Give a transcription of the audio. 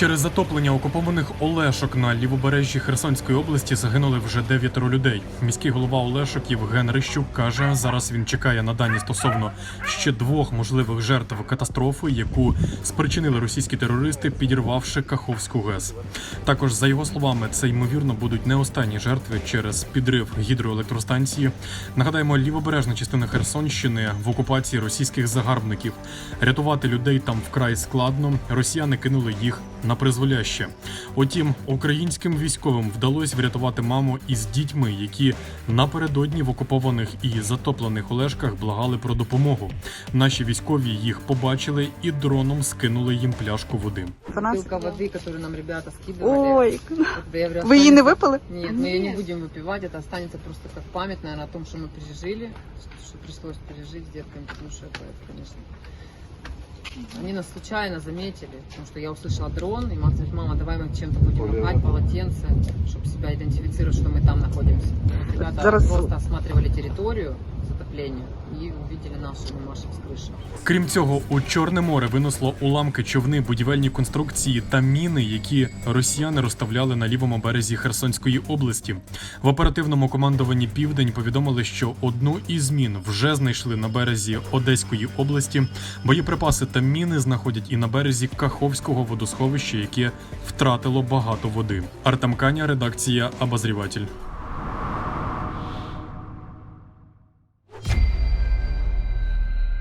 Через затоплення окупованих Олешок на лівобережжі Херсонської області загинули вже дев'ятеро людей. Міський голова Олешок Євген Рищук каже, зараз він чекає на дані стосовно ще двох можливих жертв катастрофи, яку спричинили російські терористи, підірвавши Каховську ГЕС. Також за його словами, це ймовірно будуть не останні жертви через підрив гідроелектростанції. Нагадаємо, лівобережна частина Херсонщини в окупації російських загарбників. Рятувати людей там вкрай складно. Росіяни кинули їх на призволяще. Утім, українським військовим вдалося врятувати маму із дітьми, які напередодні в окупованих і затоплених Олешках благали про допомогу. Наші військові їх побачили і дроном скинули їм пляшку води. Бутылка воды, которую нам ребята скидывали. Ой, Как бы я говорю, вы ее не останется- выпали? Нет, мы ее не будем выпивать, это останется просто как память, наверное, о том, что мы пережили, что пришлось пережить с детками, потому что это, это, конечно... Они нас случайно заметили, потому что я услышала дрон, и мама говорит, мама, давай мы чем-то будем махать, полотенце, чтобы себя идентифицировать, что мы там находимся. Ребята Зараз- просто осматривали территорию затопления и увидели мы машем с крыши. Крім цього, у Чорне море винесло уламки човни, будівельні конструкції та міни, які росіяни розставляли на лівому березі Херсонської області. В оперативному командуванні Південь повідомили, що одну із мін вже знайшли на березі Одеської області. Боєприпаси та міни знаходять і на березі Каховського водосховища, яке втратило багато води. Артем Каня, редакція Обозріватель.